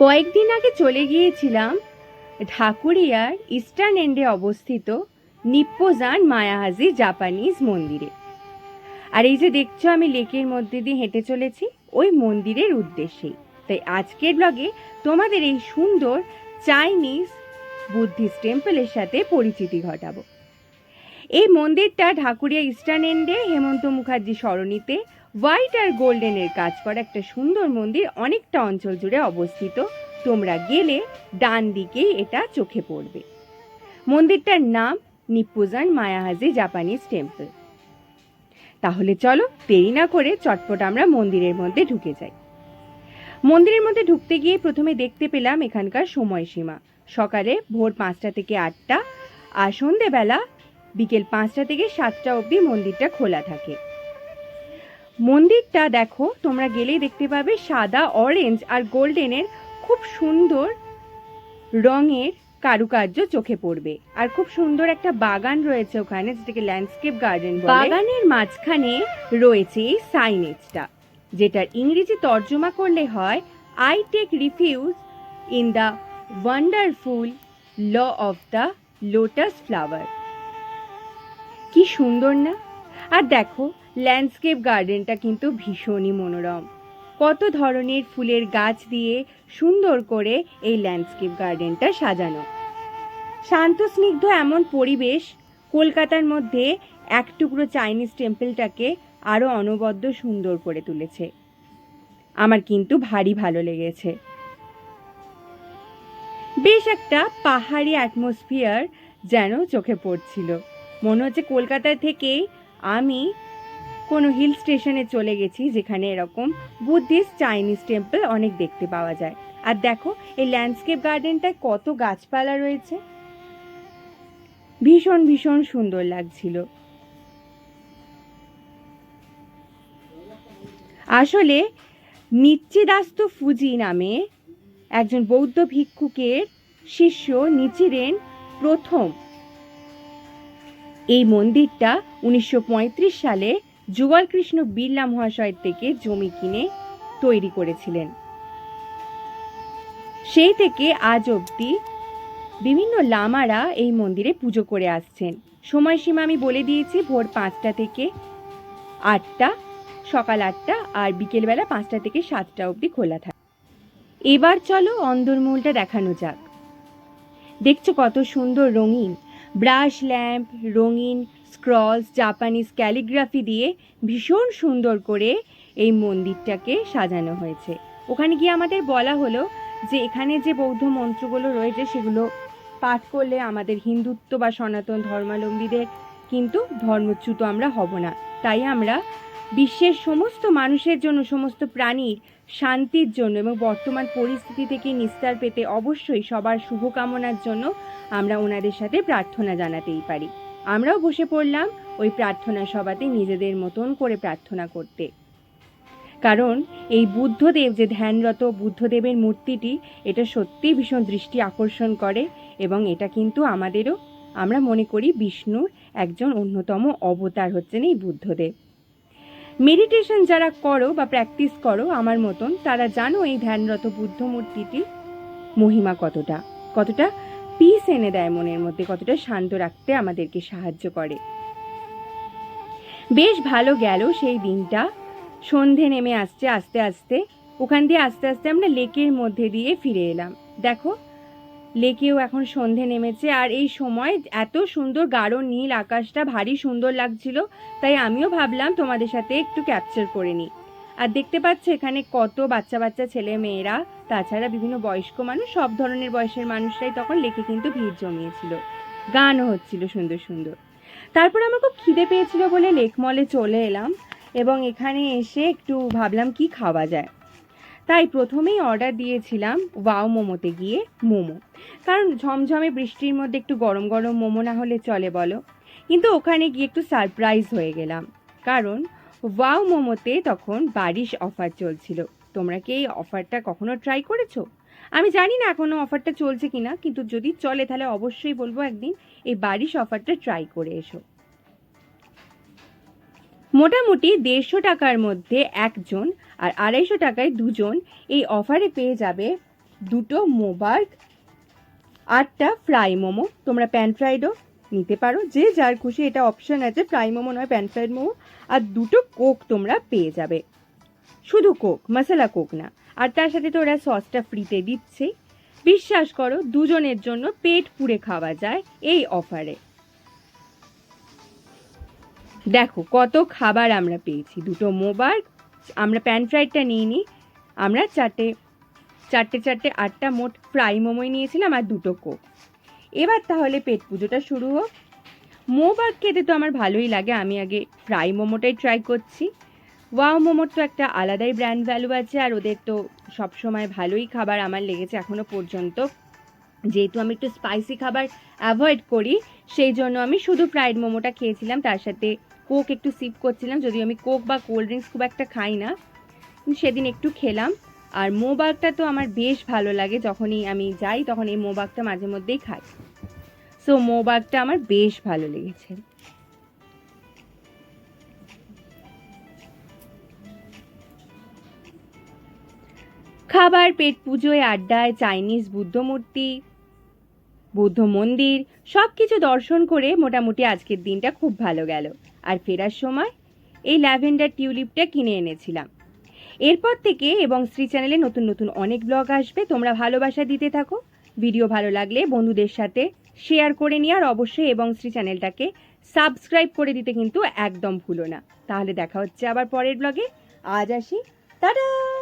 কয়েকদিন আগে চলে গিয়েছিলাম ঢাকুরিয়ার ইস্টার্ন এন্ডে অবস্থিত নিপ্পোজান মায়াহাজি জাপানিজ মন্দিরে। আর এই যে দেখছ, আমি লেকের মধ্যে দিয়ে হেঁটে চলেছি, ওই মন্দিরের উদ্দেশ্যেই। তাই আজকের ব্লগে তোমাদের এই সুন্দর চাইনিজ বুদ্ধিস্ট টেম্পলের সাথে পরিচিতি ঘটাবো। এই মন্দিরটা ঢাকুরিয়া ইস্টার্ন এন্ডে হেমন্ত মুখার্জি সরণিতে হোয়াইট আর গোল্ডেনের কাজ করা একটা সুন্দর মন্দির অনেকটা অঞ্চল জুড়ে অবস্থিত। তোমরা গেলে ডান দিকেই এটা চোখে পড়বে। মন্দিরটার নাম নিপ্পুজান মায়াহাজি জাপানিজ টেম্পল। তাহলে চলো দেরি না করে চটপট আমরা মন্দিরের মধ্যে ঢুকে যাই। মন্দিরের মধ্যে ঢুকতে গিয়ে প্রথমে দেখতে পেলাম এখানকার সময়সীমা। সকালে ভোর পাঁচটা থেকে আটটা আর সন্ধেবেলা বিকেল পাঁচটা থেকে সাতটা অবধি মন্দিরটা খোলা থাকে। মন্দিরটা দেখো, তোমরা গেলেই দেখতে পাবে সাদা অরেঞ্জ আর গোল্ডেনের খুব সুন্দর রঙের কারুকার্য চোখে পড়বে। আর খুব সুন্দর একটা বাগান রয়েছে ওখানে, যেটাকে ল্যান্ডস্কেপ গার্ডেন বাগানের মাঝখানে রয়েছে এই সাইনেজটা যেটার ইংরেজি তর্জমা করলে হয় I take refuge in the wonderful law of the lotus flower কি সুন্দর না? আর দেখো ল্যান্ডস্কেপ গার্ডেনটা কিন্তু ভীষণই মনোরম। কত ধরনের ফুলের গাছ দিয়ে সুন্দর করে এই ল্যান্ডস্কেপ গার্ডেনটা সাজানো। শান্ত, স্নিগ্ধ এমন পরিবেশ কলকাতার মধ্যে এক টুকরো চাইনিজ টেম্পলটাকে আরও অনবদ্য সুন্দর করে তুলেছে। আমার কিন্তু ভারী ভালো লেগেছে। বেশ একটা পাহাড়ি অ্যাটমসফিয়ার যেন চোখে পড়ছিল। মনে হচ্ছে কলকাতা থেকে আমি কোনো হিল স্টেশনে চলে গেছি যেখানে এরকম বুদ্ধিস্ট চাইনিজ টেম্পল অনেক দেখতে পাওয়া যায়। আর দেখো, এই ল্যান্ডস্কেপ গার্ডেনটায় কত গাছপালা রয়েছে। ভীষণ ভীষণ সুন্দর লাগছিল। আসলে নিচ্চিদাস্ত ফুজি নামে একজন বৌদ্ধ ভিক্ষুকের শিষ্য নিচিরেন প্রথম। এই মন্দিরটা উনিশশো পঁয়ত্রিশ সালে যুগলকৃষ্ণ বিড়লা মহাশয়ের থেকে জমি কিনে তৈরি করেছিলেন। সেই থেকে আজ অবধি বিভিন্ন লামারা এই মন্দিরে পুজো করে আসছেন। সময়সীমা আমি বলে দিয়েছি, ভোর পাঁচটা থেকে আটটা, সকাল আটটা আর বিকেলবেলা পাঁচটা থেকে সাতটা অবধি খোলা থাকে। এবার চলো অন্দরমহলটা দেখানো যাক। দেখছ কত সুন্দর রঙিন, ব্রাশ ল্যাম্প, রঙিন স্ক্রলস, জাপানিজ ক্যালিগ্রাফি দিয়ে ভীষণ সুন্দর করে এই মন্দিরটাকে সাজানো হয়েছে। ওখানে গিয়ে আমাদের বলা হলো যে এখানে যে বৌদ্ধ মন্ত্রগুলো রয়েছে সেগুলো পাঠ করলে আমাদের হিন্দুত্ব বা সনাতন ধর্মাবলম্বীদের কিন্তু ধর্মচ্যুত আমরা হব না। তাই আমরা বিশ্বের সমস্ত মানুষের জন্য, সমস্ত প্রাণীর শান্তির জন্য এবং বর্তমান পরিস্থিতি থেকে নিস্তার পেতে অবশ্যই সবার শুভকামনার জন্য আমরা ওনাদের সাথে প্রার্থনা জানাতেই পারি। আমরাও বসে পড়লাম ওই প্রার্থনা সভাতে নিজেদের মতন করে প্রার্থনা করতে। কারণ এই বুদ্ধদেব যে ধ্যানরত বুদ্ধদেবের মূর্তিটি, এটা সত্যিই ভীষণ দৃষ্টি আকর্ষণ করে এবং এটা কিন্তু আমাদেরও, আমরা মনে করি বিষ্ণুর একজন অন্যতম অবতার হচ্ছেন এই বুদ্ধদেব। মেডিটেশন যারা করো বা প্র্যাকটিস করো আমার মতন, তারা জানো এই ধ্যানরত বুদ্ধ মূর্তিটি মহিমা কতটা কতটা পিস এনে দেয় মনের মধ্যে, কতটা শান্ত রাখতে আমাদেরকে সাহায্য করে। বেশ ভালো গেল সেই দিনটা। সন্ধে নেমে আসছে, আস্তে আস্তে। ওখান দিয়ে আস্তে আস্তে আমরা লেকের মধ্যে দিয়ে ফিরে এলাম। দেখো, লেকেও এখন সন্ধে নেমেছে আর এই সময় এত সুন্দর গাঢ় নীল আকাশটা ভারী সুন্দর লাগছিল, তাই আমিও ভাবলাম তোমাদের সাথে একটু ক্যাপচার করে নিই। আর দেখতে পাচ্ছ এখানে কত বাচ্চা বাচ্চা ছেলে মেয়েরা। তাছাড়া বিভিন্ন বয়স্ক মানুষ, সব ধরনের বয়সের মানুষরাই তখন লেকে কিন্তু ভিড় জমিয়েছিল। গানও হচ্ছিল সুন্দর সুন্দর। তারপর আমার খুব খিদে পেয়েছিল বলে লেক মলে চলে এলাম এবং এখানে এসে একটু ভাবলাম কি খাওয়া যায়। তাই প্রথমেই অর্ডার দিয়েছিলাম ওয়াও মোমোতে গিয়ে মোমো। কারণ ঝমঝমে বৃষ্টির মধ্যে একটু গরম গরম মোমো না হলে চলে বলো। কিন্তু ওখানে গিয়ে একটু সারপ্রাইজ হয়ে গেলাম। কারণ ওয়াও মোমোতে তখন বারিশ অফার চলছিল। তোমরা কি এই অফারটা কখনো ট্রাই করেছ? আমি জানি না এখনও অফারটা চলছে কিনা, কিন্তু যদি চলে তাহলে অবশ্যই বলব একদিন এই বারিশ অফারটা ট্রাই করে এসো। মোটামুটি দেড়শো টাকার মধ্যে একজন আর আড়াইশো টাকায় দুজন এই অফারে পেয়ে যাবে দুটো মোবার্গ আটটা ফ্রাই মোমো। তোমরা প্যান ফ্রাইডও নিতে পারো। যে যার খুশি এটা অপশন আছে ফ্রাই মোমো নয় প্যান ফ্রাইড মোমো। আর দুটো কোক তোমরা পেয়ে যাবে। শুধু কোক মশলা কোক না। আর তার সাথে তো ওরা সসটা ফ্রিতে দিচ্ছে। বিশ্বাস করো, দুজনের জন্য পেট পুড়ে খাওয়া যায় এই অফারে দেখো, কত খাবার আমরা পেয়েছি। দুটো মোবার্গ আমরা প্যান ফ্রাইডটা নিয়ে নিই আমরা চারটে চারটে চারটে, আটটা মোট ফ্রাই মোমোই নিয়েছিলাম আর দুটো কোক এবার তাহলে পেট পুজোটা শুরু হোক। মোবার্গ খেতে তো আমার ভালোই লাগে, আমি আগে ফ্রাই মোমোটাই ট্রাই করছি। ওয়াও মোমোর তো একটা আলাদাই ব্র্যান্ড ভ্যালু আছে আর ওদের তো সবসময় ভালোই খাবার আমার লেগেছে এখনও পর্যন্ত। যেহেতু আমি একটু স্পাইসি খাবার অ্যাভয়েড করি, সেই জন্য আমি শুধু ফ্রাইড মোমোটা খেয়েছিলাম, তার সাথে কোক একটু সিপ করছিলাম, যদিও আমি কোক বা কোল্ড ড্রিঙ্কস খুব একটা খাই না। সেদিন একটু খেলাম। আর মোবাগটা তো আমার বেশ ভালো লাগে। যখনই আমি যাই, তখন এই মোবাগটা মাঝে মধ্যেই খাই। সো মোবাগটা আমার বেশ ভালো লেগেছে। খাবার, পেট পুজোয়, আড্ডায়, চাইনিজ বুদ্ধ মূর্তি, বৌদ্ধ মন্দির সব কিছু দর্শন করে মোটামুটি আজকের দিনটা খুব ভালো গেল। আর ফেরার সময় এই ল্যাভেন্ডার টিউলিপটা কিনে এনেছিলাম। এরপর থেকে এবং শ্রী চ্যানেলে নতুন নতুন অনেক ব্লগ আসবে, তোমরা ভালোবাসা দিতে থাকো। ভিডিও ভালো লাগলে বন্ধুদের সাথে শেয়ার করে নিয়ে আর অবশ্যই এবং শ্রী চ্যানেলটাকে সাবস্ক্রাইব করে দিতে কিন্তু একদম ভুলো না। তাহলে দেখা হচ্ছে আবার পরের ব্লগে। আজ আসি। টাটা!